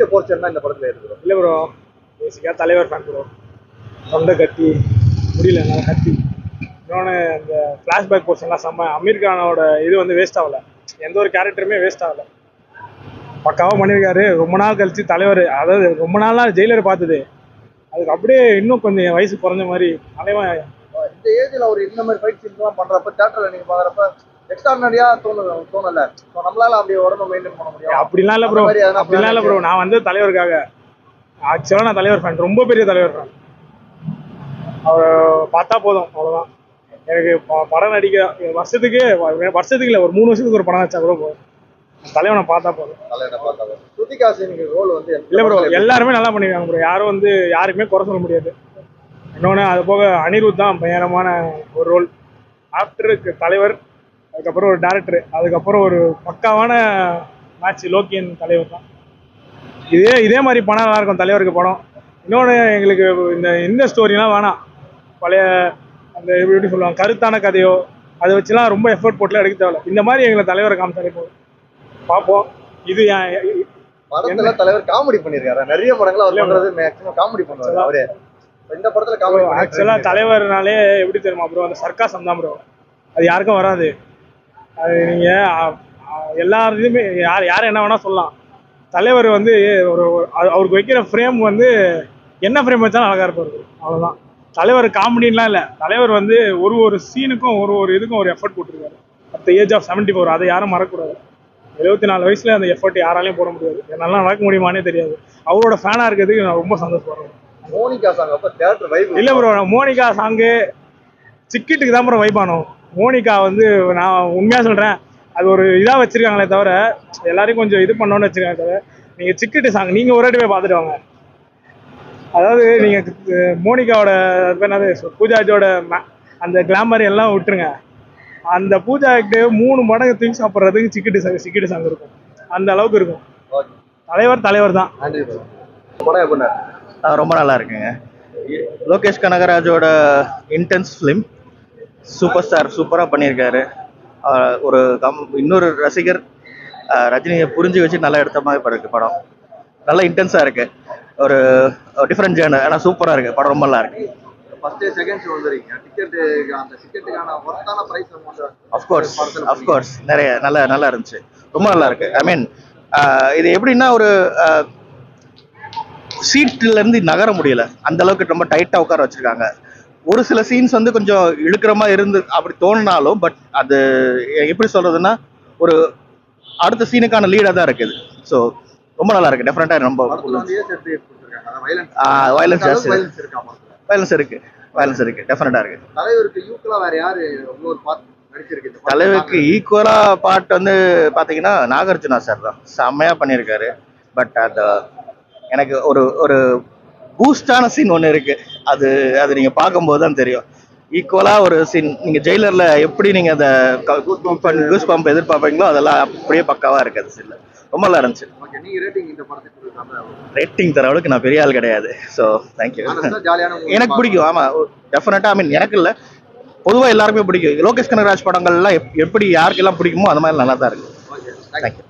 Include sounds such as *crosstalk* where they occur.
பிடிச்ச போர்ஷன் இந்த படத்துல இருக்கு இல்லை ப்ரோ பேசிக்காக தலைவர் ஃபேன் ப்ரோ தொண்டை கட்டி முடியல நல்லா கத்தி. இன்னொன்று இந்த ஃப்ளாஷ்பேக் போர்ஷன்லாம் செம்ம. அமீர் கானோட இது வந்து வேஸ்ட் ஆகல. எந்த ஒரு கேரக்டருமே வேஸ்ட் ஆகல. பக்காவாக பண்ணியிருக்காரு ரொம்ப நாள் கழிச்சு தலைவர் அதாவது ரொம்ப நாளாக ஜெயிலர் பார்த்தது. அதுக்கு அப்படியே இன்னும் கொஞ்சம் வயசு குறைஞ்ச மாதிரி தலைவன். இந்த ஏஜ்ல அவர் இந்த மாதிரி ஃபைட் சீன்ஸ் எல்லாம் பண்றப்ப தியேட்டர்ல நீங்க பாக்குறப்ப எக்ஸ்ட்ரானரியா தோணல. தோணல நம்மளால அப்படி உடம்பு மெயின்டைன் பண்ண முடியும். அப்படிலாம் இல்லை ப்ரோ அப்படிலாம் இல்லை ப்ரோ நான் வந்து தலைவருக்காக ஆக்சுவலாக நான் தலைவர் ஃபேன் ரொம்ப பெரிய தலைவர் ஃபேன் அவர் பார்த்தா போதும் அவ்வளோதான் எனக்கு படம் நடிக்க வருஷத்துக்கு வருஷத்துக்கு இல்லை ஒரு மூணு வருஷத்துக்கு ஒரு படம் வச்சா கூட போதும். தலைவனை பார்த்தா போதும். ரோல் வந்து இல்லை ப்ரோ எல்லாருமே நல்லா பண்ணிருக்காங்க ப்ரோ யாரும் வந்து யாருக்குமே குறை சொல்ல முடியாது. இன்னொன்று அது போக அனிருத் தான் பயங்கரமான ஒரு ரோல் ஆஃப்டருக்கு தலைவர் அதுக்கப்புறம் ஒரு டேரக்டர் அதுக்கப்புறம் ஒரு பக்காவான மேட்ச் லோக்கியன் தலைவர் தான். இதே இதே மாதிரி படம் நல்லா இருக்கும் தலைவருக்கு படம். இன்னொன்று எங்களுக்கு இந்த இந்த ஸ்டோரிலாம் வேணாம். பழைய அந்த எப்படி சொல்லுவாங்க கருத்தான கதையோ அதை வச்சுலாம் ரொம்ப எஃபோர்ட் போட்டுலாம் எடுக்க தேவையில்ல. இந்த மாதிரி எங்களை தலைவரை காமிச்சாலே போதும். பார்ப்போம். இது படத்துல தலைவர் காமெடி பண்ணிருக்காரு நிறைய படங்கள் அவர் பண்றது மேக்ஸிமம் காமெடி பண்ணுவாரு. அவரே. இந்த படத்துல காமெடி ஆக்சுவலா தலைவர்னாலே எப்படி தெரியுமா ப்ரோ அந்த சர்க்காசம் தான் ப்ரோ அது யாருக்கும் வராது. அது நீங்க அ- அ- எல்லா இதுவுமே யார் யார் என்ன வேணா சொல்லலாம். தலைவர் வந்து ஒரு ஒரு- அவ- அவருக்கு வைக்கிற ஃப்ரேம் வந்து என்ன ஃப்ரேம் வச்சாலும் அழகா இருப்பாரு அவ்வளவுதான். தலைவர் காமெடின்லாம் இல்லை. தலைவர் வந்து ஒரு ஒரு சீனுக்கும் ஒரு ஒரு இதுக்கும் ஒரு எஃபர்ட் போட்டிருக்காரு. At age of seventy four அதை யாரும் மறக்கக்கூடாது. எழுபத்தி நாலு வயசுல அந்த எஃபர்ட் யாராலையும் போட முடியாது. என்னால நடக்க முடியுமானே தெரியாது. அவரோட ஃபேனா இருக்கிறதுக்கு நான் ரொம்ப சந்தோஷப்படுறேன். மோனிகா சாங் அப்ப தியேட்டர் வைப் இல்ல ப்ரோ மோனிகா சாங்கு சிக்கிட்டுக்கு தான் ப்ரோ வைப்பானோம் மோனிகா வந்து நான் உண்மையா சொல்றேன் அது ஒரு இதா வச்சிருக்காங்களே தவிர எல்லாரையும் கொஞ்சம் இது பண்ணோன்னு வச்சிருக்காங்க தவிர நீங்க சிக்கிட்டு சாங் நீங்க ஒரு வாட்டி போய் பார்த்துட்டு வாங்க. அதாவது நீங்க அஹ், மோனிகாவோட என்னது பூஜாஜோட ம- அந்த கிளாமர் எல்லாம் விட்டுருங்க. அந்த பூஜாக்கு மூணு மடங்கு தூக்கி சாப்பிட்றதுக்கு சிக்கிட்டு சாங் சிக்கிட்டு சாங் இருக்கும். அந்த அளவுக்கு இருக்கும். தலைவர் தலைவர் தான். ரொம்ப நல்லா இருக்குங்க. லோகேஷ் கனகராஜோட இன்டென்ஸ் ஃபிலிம் சூப்பர் ஸ்டார் சூப்பராக பண்ணியிருக்காரு. ஒரு கம் இன்னொரு ரசிகர் ரஜினியை புரிஞ்சு வச்சு நல்லா எடுத்த மாதிரி இருக்கு படம். நல்லா இன்டென்ஸாக இருக்கு. ஒரு டிஃப்ரெண்ட் ஜேர்னர் ஆனால் சூப்பராக இருக்கு. படம் ரொம்ப நல்லா இருக்கு. ஃபர்ஸ்ட் செகண்ட் ஷோ வந்துருக்கீங்க. டிக்கெட் அந்த டிக்கெட்டுக்கான ஒர்த்தான பிரைஸ் அஃப்கோர்ஸ் அஃப்கோர்ஸ் நிறைய நல்லா நல்லா இருந்துச்சு. ரொம்ப நல்லா இருக்கு. ஐ மீன் இது எப்படின்னா ஒரு சீட்ல இருந்து நகர முடியல. அந்த அளவுக்கு ரொம்ப டைட்டா உட்கார வச்சிருக்காங்க. ஒரு சில சீன்ஸ் வந்து கொஞ்சம் இழுக்கிற மாதிரி இருந்து அப்படி தோணினாலும் பட் அது எப்படி சொல்றதுன்னா ஒரு அடுத்த சீனுக்கான லீடாக தான் இருக்குது. ஸோ ரொம்ப நல்லா இருக்கு. டெஃபரெண்டாக ரொம்ப அந்த ஜாஸ்தி. வயலன்ஸ் இருக்கு வயலன்ஸ் இருக்கு. டெஃபரெண்டாக இருக்கு. தலைவருக்கு யூக்கலா வேற யாரு? தலைவருக்கு ஈக்குவலா பாட்டு வந்து பாத்தீங்கன்னா நாகார்ஜுனா சார் தான். செம்மையா பண்ணியிருக்காரு. பட் அந்த எனக்கு ஒரு ஒரு பூஸ்டான சீன் ஒன்று இருக்கு. அது அது நீங்க பார்க்கும்போது தான் தெரியும். ஈக்குவலா ஒரு சீன் நீங்க ஜெயிலர்ல எப்படி நீங்க அந்த கூஸ் பம்ப் எதிர்பார்ப்பீங்களோ அதெல்லாம் அப்படியே பக்காவா இருக்கு அந்த சீன்ல ரொம்ப நல்லா இருந்துச்சு. ரேட்டிங் *laughs* தர அளவுக்கு நான் பெரிய ஆள் கிடையாது. ஸோ தேங்க்யூ எனக்கு பிடிக்கும். ஆமா டெஃபினட்டா ஐ மீன் எனக்கு இல்ல. பொதுவா எல்லாருக்குமே பிடிக்கும். லோகேஷ் கனகராஜ் படங்கள்லாம் எப்- எப்படி யாருக்கெல்லாம் பிடிக்குமோ அந்த மாதிரி நல்லா தான் இருக்கு. தேங்க்யூ